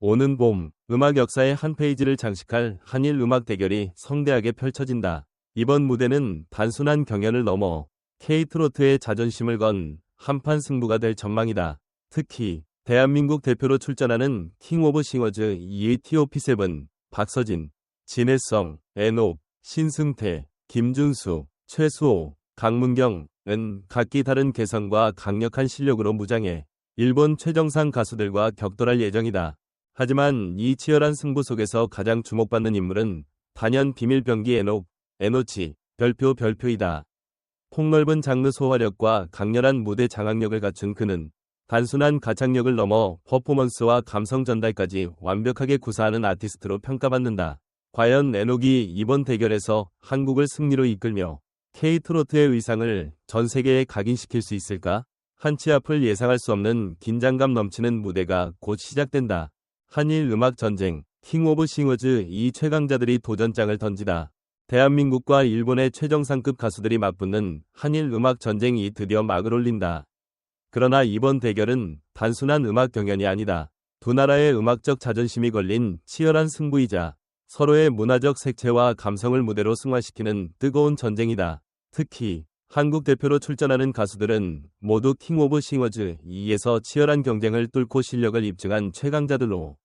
오는 봄, 음악 역사의 한 페이지를 장식할 한일 음악 대결이 성대하게 펼쳐진다. 이번 무대는 단순한 경연을 넘어 K트로트의 자존심을 건 한판 승부가 될 전망이다. 특히 대한민국 대표로 출전하는 킹 오브 싱어즈 이에티오피7 박서진, 진해성, 에녹, 신승태, 김준수, 최수호, 강문경은 각기 다른 개성과 강력한 실력으로 무장해 일본 최정상 가수들과 격돌할 예정이다. 하지만 이 치열한 승부 속에서 가장 주목받는 인물은 단연 비밀병기 에녹, 에노치, 별표 별표이다. 폭넓은 장르 소화력과 강렬한 무대 장악력을 갖춘 그는 단순한 가창력을 넘어 퍼포먼스와 감성 전달까지 완벽하게 구사하는 아티스트로 평가받는다. 과연 에녹이 이번 대결에서 한국을 승리로 이끌며 K트로트의 의상을 전 세계에 각인시킬 수 있을까? 한치 앞을 예상할 수 없는 긴장감 넘치는 무대가 곧 시작된다. 한일 음악 전쟁, 킹 오브 싱어즈 이 최강자들이 도전장을 던지다. 대한민국과 일본의 최정상급 가수들이 맞붙는 한일 음악 전쟁이 드디어 막을 올린다. 그러나 이번 대결은 단순한 음악 경연이 아니다. 두 나라의 음악적 자존심이 걸린 치열한 승부이자 서로의 문화적 색채와 감성을 무대로 승화시키는 뜨거운 전쟁이다. 특히 한국 대표로 출전하는 가수들은 모두 킹 오브 싱어즈 2에서 치열한 경쟁을 뚫고 실력을 입증한 최강자들로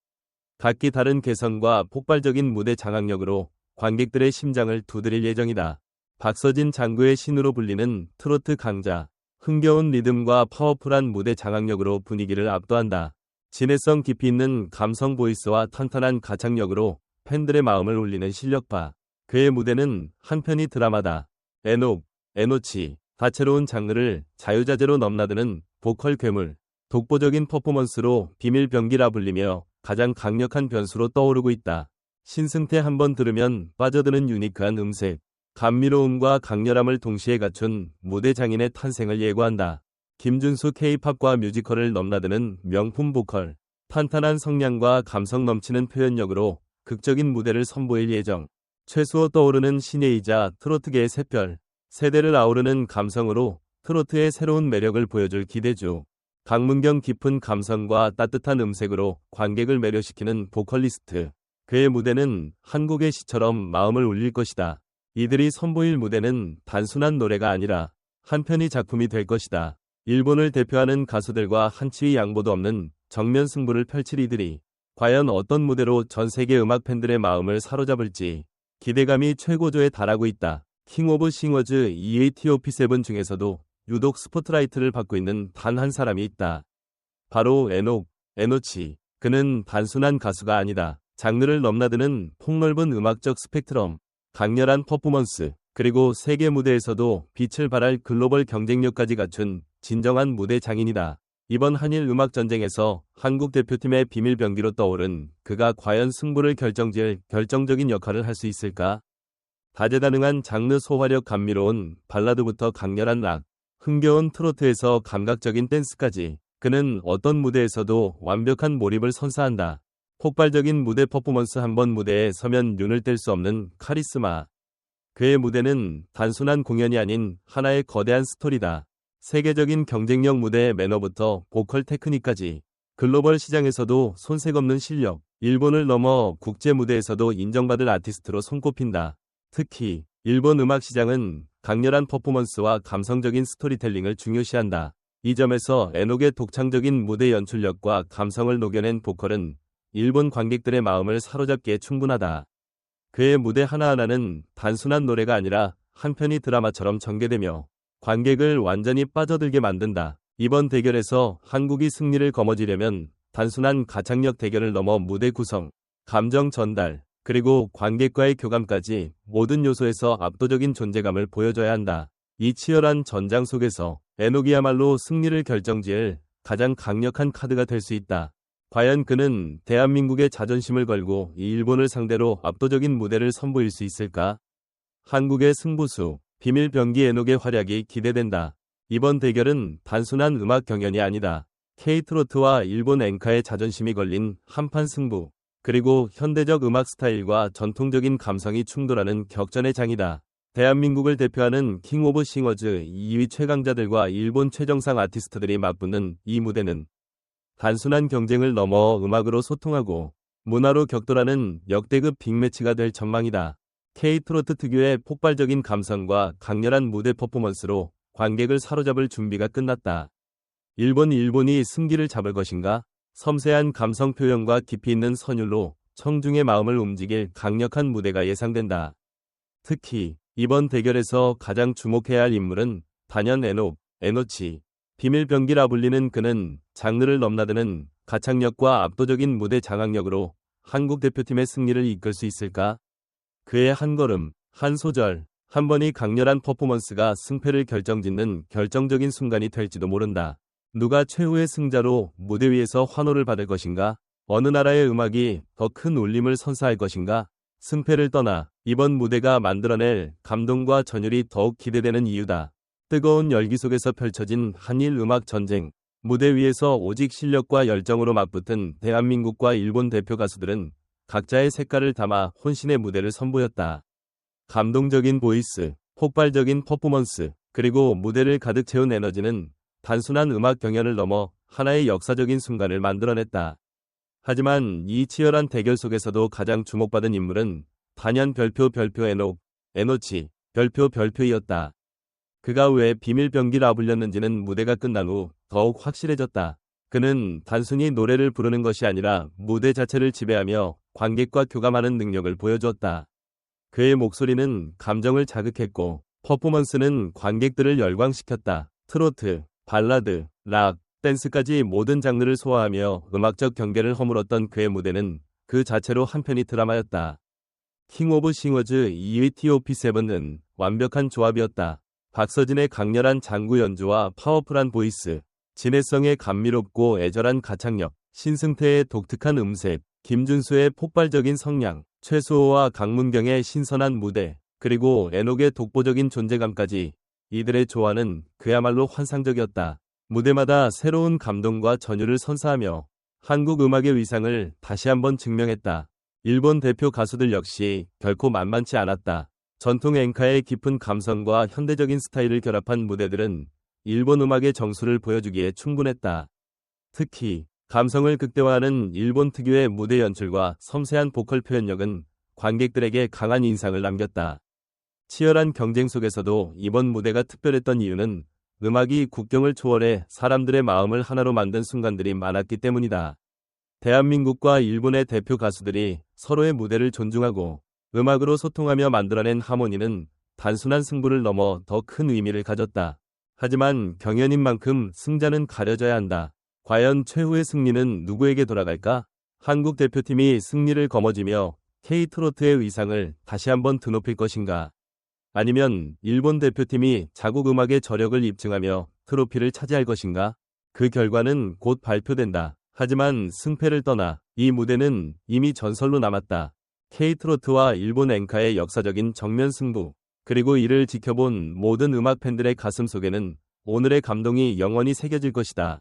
각기 다른 개성과 폭발적인 무대 장악력으로 관객들의 심장을 두드릴 예정이다. 박서진 장구의 신으로 불리는 트로트 강자, 흥겨운 리듬과 파워풀한 무대 장악력으로 분위기를 압도한다. 진해성 깊이 있는 감성 보이스와 탄탄한 가창력으로 팬들의 마음을 울리는 실력파. 그의 무대는 한편이 드라마다. 에녹, 에노치, 다채로운 장르를 자유자재로 넘나드는 보컬 괴물, 독보적인 퍼포먼스로 비밀병기라 불리며 가장 강력한 변수로 떠오르고 있다. 신승태 한번 들으면 빠져드는 유니크한 음색, 감미로움과 강렬함을 동시에 갖춘 무대 장인의 탄생을 예고한다. 김준수 K-팝과 뮤지컬을 넘나드는 명품 보컬, 탄탄한 성량과 감성 넘치는 표현력으로 극적인 무대를 선보일 예정. 최수호 떠오르는 신예이자 트로트계의 샛별, 세대를 아우르는 감성으로 트로트의 새로운 매력을 보여줄 기대주. 강문경 깊은 감성과 따뜻한 음색으로 관객을 매료시키는 보컬리스트. 그의 무대는 한국의 시처럼 마음을 울릴 것이다. 이들이 선보일 무대는 단순한 노래가 아니라 한편의 작품이 될 것이다. 일본을 대표하는 가수들과 한치의 양보도 없는 정면 승부를 펼칠 이들이 과연 어떤 무대로 전 세계 음악 팬들의 마음을 사로잡을지 기대감이 최고조에 달하고 있다. 킹 오브 싱어즈 EATOP7 중에서도 유독 스포트라이트를 받고 있는 단 한 사람이 있다. 바로 에녹, 에노치. 그는 단순한 가수가 아니다. 장르를 넘나드는 폭넓은 음악적 스펙트럼, 강렬한 퍼포먼스, 그리고 세계 무대에서도 빛을 발할 글로벌 경쟁력까지 갖춘 진정한 무대 장인이다. 이번 한일 음악 전쟁에서 한국 대표팀의 비밀병기로 떠오른 그가 과연 승부를 결정지을 결정적인 역할을 할 수 있을까? 다재다능한 장르 소화력 감미로운 발라드부터 강렬한 락, 흥겨운 트로트에서 감각적인 댄스까지 그는 어떤 무대에서도 완벽한 몰입을 선사한다. 폭발적인 무대 퍼포먼스 한 번 무대에 서면 눈을 뗄 수 없는 카리스마. 그의 무대는 단순한 공연이 아닌 하나의 거대한 스토리다. 세계적인 경쟁력 무대의 매너부터 보컬 테크닉까지 글로벌 시장에서도 손색 없는 실력, 일본을 넘어 국제 무대에서도 인정받을 아티스트로 손꼽힌다. 특히 일본 음악 시장은 강렬한 퍼포먼스와 감성적인 스토리텔링을 중요시한다. 이 점에서 에녹의 독창적인 무대 연출력과 감성을 녹여낸 보컬은 일본 관객들의 마음을 사로잡기에 충분하다. 그의 무대 하나하나는 단순한 노래가 아니라 한 편이 드라마처럼 전개되며 관객을 완전히 빠져들게 만든다. 이번 대결에서 한국이 승리를 거머쥐려면 단순한 가창력 대결을 넘어 무대 구성, 감정 전달, 그리고 관객과의 교감까지 모든 요소에서 압도적인 존재감을 보여줘야 한다. 이 치열한 전장 속에서 에녹이야말로 승리를 결정지을 가장 강력한 카드가 될 수 있다. 과연 그는 대한민국의 자존심을 걸고 이 일본을 상대로 압도적인 무대를 선보일 수 있을까? 한국의 승부수, 비밀 병기 에녹의 활약이 기대된다. 이번 대결은 단순한 음악 경연이 아니다. K트로트와 일본 앵카의 자존심이 걸린 한판 승부. 그리고 현대적 음악 스타일과 전통적인 감성이 충돌하는 격전의 장이다. 대한민국을 대표하는 킹 오브 싱어즈 2위 최강자들과 일본 최정상 아티스트들이 맞붙는 이 무대는 단순한 경쟁을 넘어 음악으로 소통하고 문화로 격돌하는 역대급 빅매치가 될 전망이다. K-트로트 특유의 폭발적인 감성과 강렬한 무대 퍼포먼스로 관객을 사로잡을 준비가 끝났다. 일본 일본이 승기를 잡을 것인가? 섬세한 감성 표현과 깊이 있는 선율로 청중의 마음을 움직일 강력한 무대가 예상된다. 특히 이번 대결에서 가장 주목해야 할 인물은 단연 에녹, 에노치, 비밀병기라 불리는 그는 장르를 넘나드는 가창력과 압도적인 무대 장악력으로 한국 대표팀의 승리를 이끌 수 있을까? 그의 한 걸음, 한 소절, 한 번이 강렬한 퍼포먼스가 승패를 결정짓는 결정적인 순간이 될지도 모른다. 누가 최후의 승자로 무대 위에서 환호를 받을 것인가? 어느 나라의 음악이 더 큰 울림을 선사할 것인가? 승패를 떠나 이번 무대가 만들어낼 감동과 전율이 더욱 기대되는 이유다. 뜨거운 열기 속에서 펼쳐진 한일 음악 전쟁. 무대 위에서 오직 실력과 열정으로 맞붙은 대한민국과 일본 대표 가수들은 각자의 색깔을 담아 혼신의 무대를 선보였다. 감동적인 보이스, 폭발적인 퍼포먼스, 그리고 무대를 가득 채운 에너지는 단순한 음악 경연을 넘어 하나의 역사적인 순간을 만들어냈다. 하지만 이 치열한 대결 속에서도 가장 주목받은 인물은 단연 별표 별표 에녹, 에노치, 별표 별표이었다. 그가 왜 비밀병기라 불렸는지는 무대가 끝난 후 더욱 확실해졌다. 그는 단순히 노래를 부르는 것이 아니라 무대 자체를 지배하며 관객과 교감하는 능력을 보여주었다. 그의 목소리는 감정을 자극했고 퍼포먼스는 관객들을 열광시켰다. 트로트, 발라드, 락, 댄스까지 모든 장르를 소화하며 음악적 경계를 허물었던 그의 무대는 그 자체로 한편이 드라마였다. 킹 오브 싱어즈 이위티오피 세븐은 완벽한 조합이었다. 박서진의 강렬한 장구 연주와 파워풀한 보이스, 진해성의 감미롭고 애절한 가창력, 신승태의 독특한 음색, 김준수의 폭발적인 성량, 최수호와 강문경의 신선한 무대, 그리고 에녹의 독보적인 존재감까지 이들의 조화는 그야말로 환상적이었다. 무대마다 새로운 감동과 전율을 선사하며 한국 음악의 위상을 다시 한번 증명했다. 일본 대표 가수들 역시 결코 만만치 않았다. 전통 앵카의 깊은 감성과 현대적인 스타일을 결합한 무대들은 일본 음악의 정수를 보여주기에 충분했다. 특히 감성을 극대화하는 일본 특유의 무대 연출과 섬세한 보컬 표현력은 관객들에게 강한 인상을 남겼다. 치열한 경쟁 속에서도 이번 무대가 특별했던 이유는 음악이 국경을 초월해 사람들의 마음을 하나로 만든 순간들이 많았기 때문이다. 대한민국과 일본의 대표 가수들이 서로의 무대를 존중하고 음악으로 소통하며 만들어낸 하모니는 단순한 승부를 넘어 더 큰 의미를 가졌다. 하지만 경연인 만큼 승자는 가려져야 한다. 과연 최후의 승리는 누구에게 돌아갈까? 한국 대표팀이 승리를 거머쥐며 K-트로트의 위상을 다시 한번 드높일 것인가? 아니면 일본 대표팀이 자국 음악의 저력을 입증하며 트로피를 차지할 것인가? 그 결과는 곧 발표된다. 하지만 승패를 떠나 이 무대는 이미 전설로 남았다. K-트로트와 일본 앵카의 역사적인 정면 승부, 그리고 이를 지켜본 모든 음악 팬들의 가슴 속에는 오늘의 감동이 영원히 새겨질 것이다.